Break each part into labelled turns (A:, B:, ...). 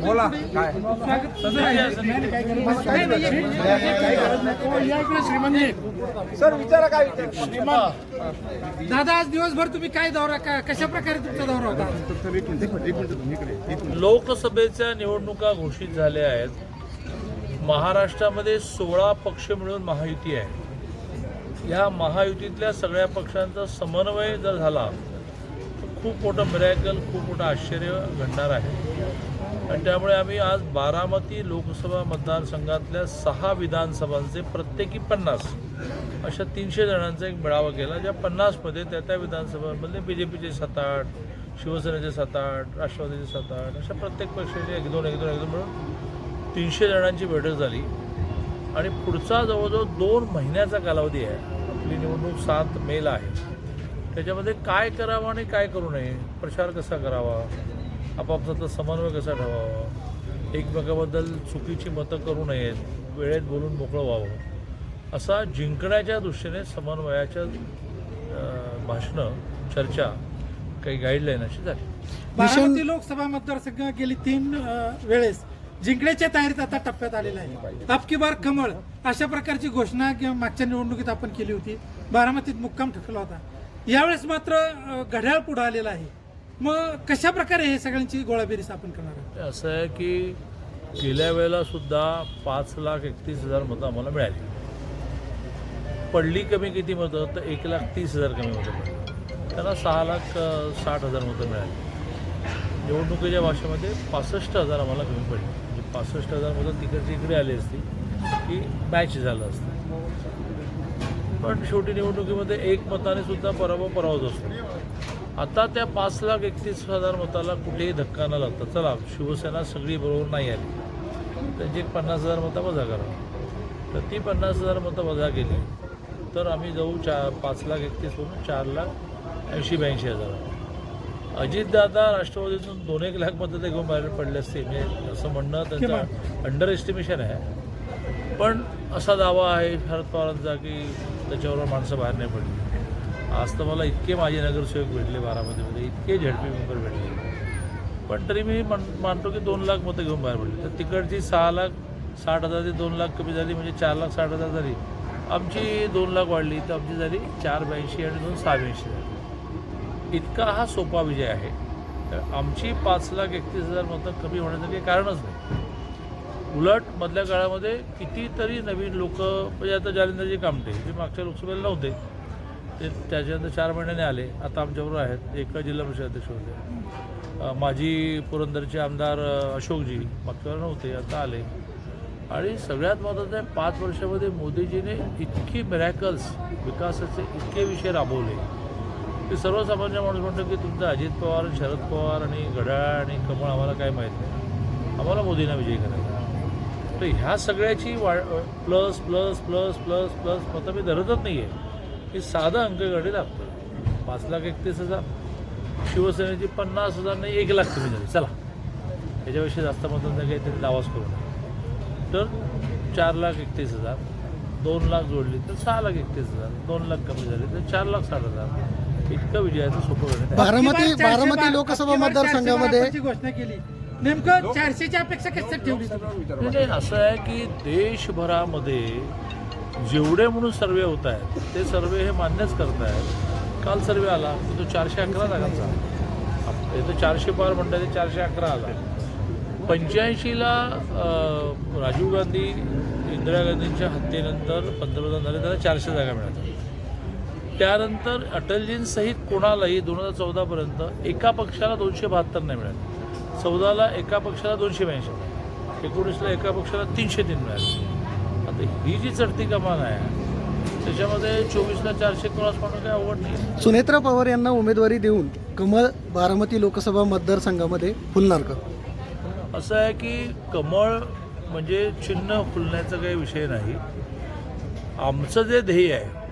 A: बोला काय सर विचारा काय विचार
B: दादा आज दिवसभर तुम्ही काय दौरा का- कशा प्रकारे तुमचा दौरा होता
C: लोकसभेच्या निवडणुका घोषित झाल्या आहेत महाराष्ट्रामध्ये सोळा पक्ष मिळून महायुती आहे या महायुतीतल्या सगळ्या पक्षांचा समन्वय जर झाला खूप मोठं मिरॅकल खूप मोठं आश्चर्य घडणार आहे. आणि त्यामुळे आम्ही आज बारामती लोकसभा मतदारसंघातल्या सहा विधानसभांचे प्रत्येकी पन्नास अशा तीनशे जणांचा एक मेळावा केला ज्या पन्नासमध्ये त्या त्या विधानसभांमध्ये बी जे पीचे सात आठ शिवसेनेचे सात आठ राष्ट्रवादीचे सात आठ अशा प्रत्येक पक्षाचे एक दोन एक दोन एक दोन मिळून तीनशे जणांची बैठक झाली. आणि पुढचा जवळजवळ दोन महिन्याचा कालावधी आहे. आपली निवडणूक सात मेला आहे. त्याच्यामध्ये काय करावं आणि काय करू नये? प्रचार कसा करावा? आपापसातला समन्वय कसा ठेवावा? एकमेकाबद्दल चुकीची मतं करू नयेत. वेळेत बोलून मोकळं व्हावं. असा जिंकण्याच्या दृष्टीने समन्वयाच्या भाषणं चर्चा काही गाईडलाईन अशी झाली.
B: बारामती लोकसभा मतदारसंघ गेली तीन वेळेस जिंकण्याच्या तयारीत आता टप्प्यात आलेला आहे. आपकी बार कमळ अशा प्रकारची घोषणा किंवा मागच्या निवडणुकीत आपण केली होती. बारामतीत मुक्काम ठकला होता. यावेळेस मात्र घड्याळ पुढे आलेला आहे. मग कशा प्रकारे हे सगळ्यांची गोळाबेरीस आपण करणार आहोत?
C: असं आहे की गेल्या वेळेला सुद्धा पाच लाख एकतीस हजार मतं आम्हाला मिळाली. पडली कमी किती मतं? तर एक लाख तीस हजार कमी मतं पडली. त्यांना सहा लाख साठ हजार मतं मिळाली. निवडणुकीच्या भाषेमध्ये पासष्ट हजार आम्हाला कमी पडली. म्हणजे पासष्ट हजार मतं तिकडची इकडे आली असती की मॅच झालं असतं. पण शेवटी निवडणुकीमध्ये एक मताने सुद्धा पराभव पराभवच असतो. आता त्या पाच लाख एकतीस हजार मताला कुठेही धक्का न लागता चला शिवसेना सगळी बरोबर नाही आली. त्यांची एक पन्नास हजार मतं वजा करा. तर ती पन्नास हजार मतं वजा केली तर आम्ही जाऊ चार पाच लाख एकतीसवरून चार लाख ऐंशी ब्याऐंशी हजार. अजितदादा राष्ट्रवादीतून दोन एक लाख मतं ते घेऊन बाहेर पडले असते. म्हणजे असं म्हणणं त्यांचं अंडर एस्टिमेशन आहे. पण असा दावा आहे शरद पवारांचा की त्याच्यावर माणसं बाहेर नाही पडली. आज तर मला इतके माझे नगरसेवक भेटले बारामतीमध्ये इतके झडपी मेंबर भेटले. पण तरी मी मान मानतो की दोन लाख मतं घेऊन बाहेर पडली. तर तिकडची सहा लाख साठ हजार ते दोन लाख कमी झाली म्हणजे चार लाख साठ हजार झाली. आमची दोन लाख वाढली तर आमची झाली चार ब्याऐंशी आणि दोन सहा ब्याऐंशी झाली. इतका हा सोपा विजय आहे. तर आमची पाच लाख एकतीस हजार मतं कमी होण्याचं काही कारणच नाही. उलट मधल्या काळामध्ये कितीतरी नवीन लोक म्हणजे आता जालिंदरजी कामटे जे मागच्या लोकसभेला नव्हते. ते त्याच्यानंतर चार महिन्याने आले. आता आमच्याबरोबर आहेत. एका जिल्हा परिषद अध्यक्ष होते. माजी पुरंदरचे आमदार अशोकजी मागच्या नव्हते. आता आले. आणि सगळ्यात महत्त्वाचं आहे पाच वर्षामध्ये मोदीजीने इतकी मिरॅकल्स विकासाचे इतके विषय राबवले. की सर्वसामान्य माणूस म्हणतो की तुमचं अजित पवार शरद पवार आणि घड्याळ आणि कमळ आम्हाला काय माहीत नाही. आम्हाला मोदींना विजयी करायचा तर ह्या सगळ्याची वाढ plus plus plus plus plus मतं मी धरतच नाही आहे की साधं अंकगणित लागतं पाच लाख एकतीस हजार. शिवसेनेची पन्नास हजार नाही एक लाख कमी झाली चला. याच्यापेक्षा जास्त मतांचा काही तरी दावाच करू नये तर चार लाख एकतीस हजार दोन लाख जोडली तर सहा लाख एकतीस हजार दोन लाख कमी झाले तर चार लाख साठ हजार. इतकं विजयाचं सोपं
D: बारामती बारामती लोकसभा मतदारसंघामध्ये
B: घोषणा केली. नेमकं चारशेच्या अपेक्षा कशा ठेवली
C: नाही, नाही म्हणजे असं आहे की देशभरामध्ये जेवढे म्हणून सर्वे होत आहेत ते सर्वे हे मान्यच करत आहेत. काल सर्वे आला तो चारशे अकरा जागांचा. आला. हे तर चारशे पार म्हणतात ते चारशे अकरा आला. पंच्याऐंशीला अं, राजीव गांधी इंदिरा गांधींच्या हत्येनंतर पंतप्रधान झाले त्याला चारशे जागा मिळाल्या. त्यानंतर अटलजींसहित कोणालाही दोन हजार चौदापर्यंत एका पक्षाला दोनशे बहात्तर नाही मिळाले. चौदाला एका पक्षाला दोनशे ब्याऐंशी. एकोणीसला एका पक्षाला तीनशे तीन मिळाले. आता ही जी चढती कमान आहे त्याच्यामध्ये चोवीसला चारशे क्रॉस पाहणं काही अवघड नाही
D: सुनेत्रा पवार यांना उमेदवारी देऊन कमळ बारामती लोकसभा मतदारसंघामध्ये फुलणार का?
C: असं आहे की कमळ म्हणजे चिन्ह फुलण्याचा काही विषय नाही. आमचं जे ध्येय आहे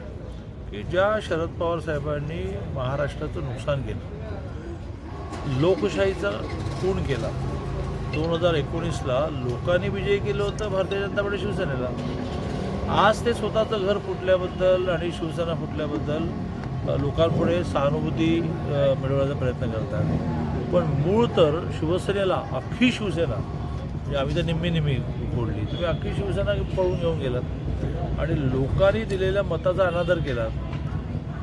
C: की ज्या शरद पवार साहेबांनी महाराष्ट्राचं नुकसान केलं लोकशाहीचा कोण केला. दोन हजार एकोणीसला लोकांनी विजय केलं होतं भारतीय जनता पार्टी शिवसेनेला. आज ते स्वतःचं घर फुटल्याबद्दल आणि शिवसेना फुटल्याबद्दल लोकांपुढे सहानुभूती मिळवण्याचा प्रयत्न करतात. पण मूळ तर शिवसेनेला अख्खी शिवसेना म्हणजे आम्ही तर निम्मी निम्मी फोडली तुम्ही अख्खी शिवसेना पळून घेऊन गेलात. आणि लोकांनी दिलेल्या मताचा अनादर केला.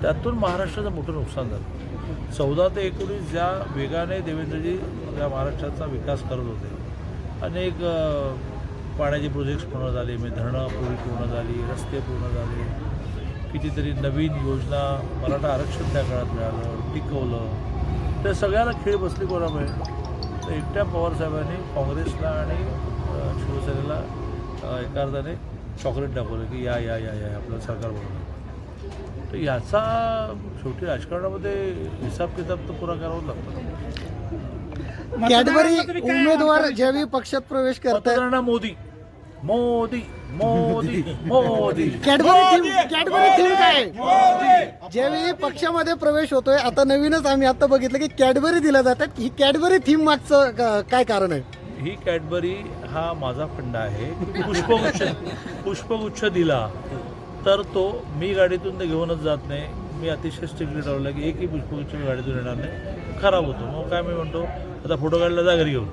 C: त्यातून महाराष्ट्राचं मोठं नुकसान झालं. चौदा ते एकोणीस ज्या वेगाने देवेंद्रजी या महाराष्ट्राचा विकास करत होते. अनेक पाण्याचे प्रोजेक्ट्स पूर्ण झाले. म्हणजे धरणं पूर्ण पूर्ण झाली रस्ते पूर्ण झाले. कितीतरी नवीन योजना मराठा आरक्षण त्या काळात मिळालं टिकवलं. त्या सगळ्याला खेळ बसली कोणामुळे? तर एकट्या पवारसाहेबांनी काँग्रेसला आणि शिवसेनेला एका अर्थाने चॉकलेट दाखवलं की या या या या आपलं सरकार बनवलं. तर याचा शेवटी राजकारणामध्ये हिसाब किताब तर पुरा करावाच लागतो
D: कॅडबरी उमेदवार ज्यावेळी पक्षात प्रवेश करतात.
C: मतदारांना Modi. Modi Modi Modi.
D: Cadbury theme Cadbury theme काय? आहे? ज्यावेळी पक्षामध्ये प्रवेश होतोय आता नवीनच आम्ही आता बघितलं की कॅडबरी दिल्या जातात. ही कॅडबरी थीम मागचं का- काय कारण आहे?
C: ही कॅडबरी हा माझा फंडा आहे. पुष्पगुच्छ पुष्पगुच्छ दिला. तर तो मी गाडीतून ते घेऊनच जात नाही. मी अतिशय स्ट्रिक्टली ठरवलं की एकही पुष्पगुच्छ मी गाडीतून येणार नाही. खराब होतो. मग काय मी म्हणतो आता फोटो काढला जा घरी घेऊन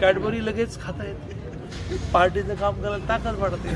C: कॅडबरी लगेच खाता येते. पार्टीचं काम करायला ताकद वाढते.